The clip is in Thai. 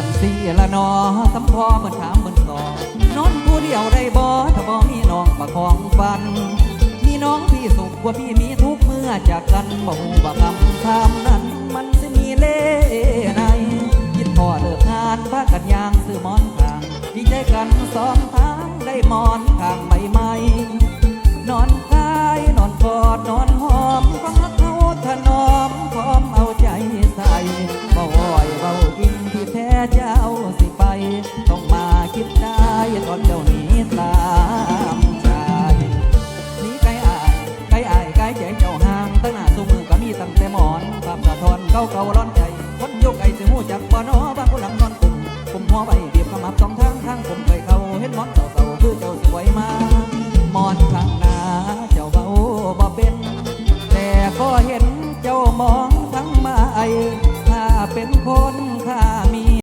จังสีละนอสำพอเหมือนถามเหมือนสอนนอนผู้เดียวได้บ่ถ้าบ่มีน้องประคองฟัน มีน้องพี่สุขกว่าพี่มีทุกเมื่อจากกันบ่ฮู้ว่าคำคำนั้น มันสิมีเล่ในคิดพ่อเลิกงานพากันยางซื้อมอนทางดีใจกันสองทางได้มอนทางใหม่ๆนอนกายนอนกอดนอน เขาเขาร้อนใจคนยกไอ้สิหูจักบ่นอบางผู้หลังนอนกุมกุมหัวใบเบียบขมับสองทางทางผมเคเขาเห็นมอนเศร้าๆคือเจ้าสวยมามอนข้างหน้าเจ้าเบาบ่เป็น แต่ก็เห็นเจ้ามองทั้งมาไอ้ถ้าเป็นคนข้า